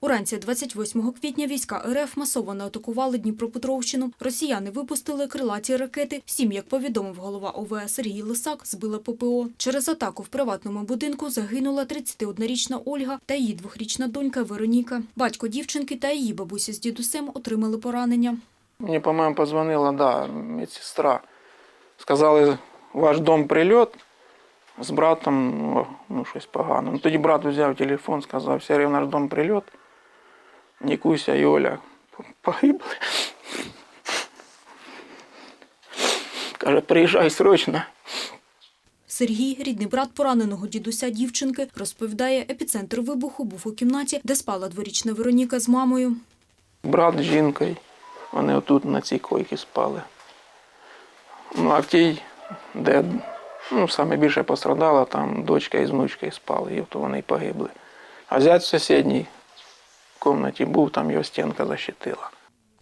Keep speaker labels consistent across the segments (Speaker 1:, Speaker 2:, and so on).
Speaker 1: Уранці 28 квітня війська РФ масово атакували Дніпропетровщину. Росіяни випустили крилаті ракети. Сім, як повідомив голова ОВС Сергій Лисак, збила ППО. Через атаку в приватному будинку загинула 31-річна Ольга та її двохрічна донька Вероніка. Батько дівчинки та її бабуся з дідусем отримали поранення.
Speaker 2: Мені, по-моєму, позвонила, да, медсестра. Сказали, ваш дом прильот з братом, ну, ну щось погано. Ну, тоді брат взяв телефон, сказав, Сергій, наш дом прильот. Нікуся і Оля погибли. Каже, приїжджай срочно.
Speaker 1: Сергій, рідний брат пораненого дідуся дівчинки, розповідає, епіцентр вибуху був у кімнаті, де спала дворічна Вероніка з мамою.
Speaker 2: Брат з жінкою. Вони отут на цій койці спали. Ну, а в тій, де ну, саме більше пострадала, там дочка із внучкою спали, і то вони й погибли. А зять сусідній кімнаті був, там його стінка защитила.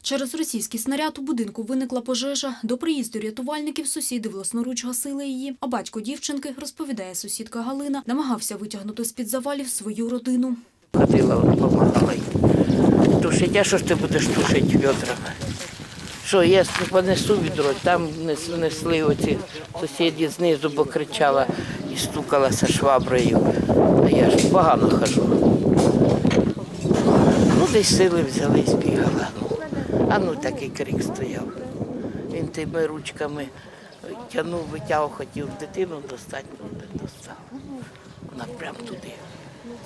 Speaker 1: Через російський снаряд у будинку виникла пожежа. До приїзду рятувальників сусіди власноруч гасили її. А батько дівчинки, розповідає сусідка Галина, намагався витягнути з-під завалів свою родину.
Speaker 3: Ходила, допомагала їй. Тушить, а що ж ти будеш тушити відрами? Що, я понесу відро, там нес- несли оці сусіди знизу, бо кричала і стукалася шваброю. А я ж погано хожу. Десь сили взяли і збігала. А ну такий крик стояв. Він тими ручками тягнув, витягав, хотів дитину достати, ну не достав. Вона прямо туди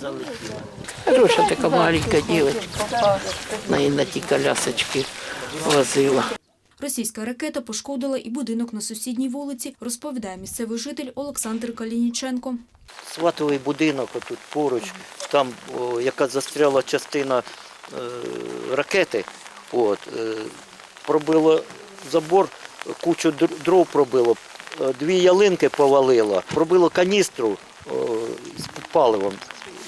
Speaker 3: залетіла. Хороша така маленька дівчинка. Неї на ті колясочки возила.
Speaker 1: Російська ракета пошкодила і будинок на сусідній вулиці, розповідає місцевий житель Олександр Калініченко.
Speaker 4: сватовий будинок отут поруч, там о, яка застряла частина ракети, от, е, пробило забор, кучу дров пробило, е, дві ялинки повалило, пробило каністру з паливом,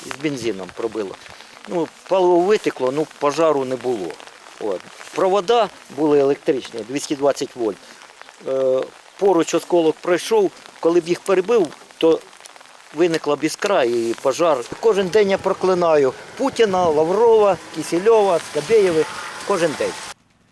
Speaker 4: з бензином пробило. Ну, паливо витекло, ну пожару не було. От. Провода були електричні, 220 вольт. Е, поруч осколок пройшов, коли б їх перебив, то виникла біскра і пожар. Кожен день я проклинаю Путіна, Лаврова, Кисельова, Скабєєви. Кожен день.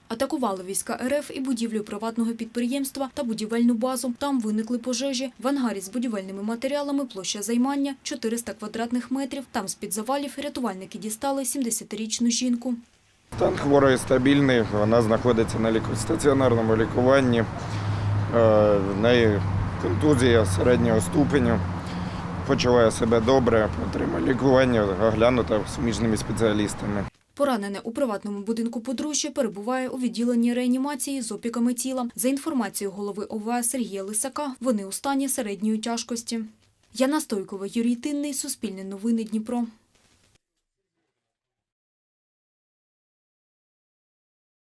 Speaker 1: Атакували війська РФ і будівлю приватного підприємства та будівельну базу. Там виникли пожежі. В ангарі з будівельними матеріалами площа займання 400 квадратних метрів. Там з-під завалів рятувальники дістали 70-річну жінку.
Speaker 5: Стан хворої стабільний, вона знаходиться на ліку- стаціонарному лікуванні. Е, В неї контузія середнього ступеню. Почуває себе добре, отримає лікування, оглянута суміжними спеціалістами.
Speaker 1: Поранене у приватному будинку подружжя перебуває у відділенні реанімації з опіками тіла. За інформацією голови ОВА Сергія Лисака, вони у стані середньої тяжкості. Яна Стойкова, Юрій Тинний, Суспільне новини Дніпро.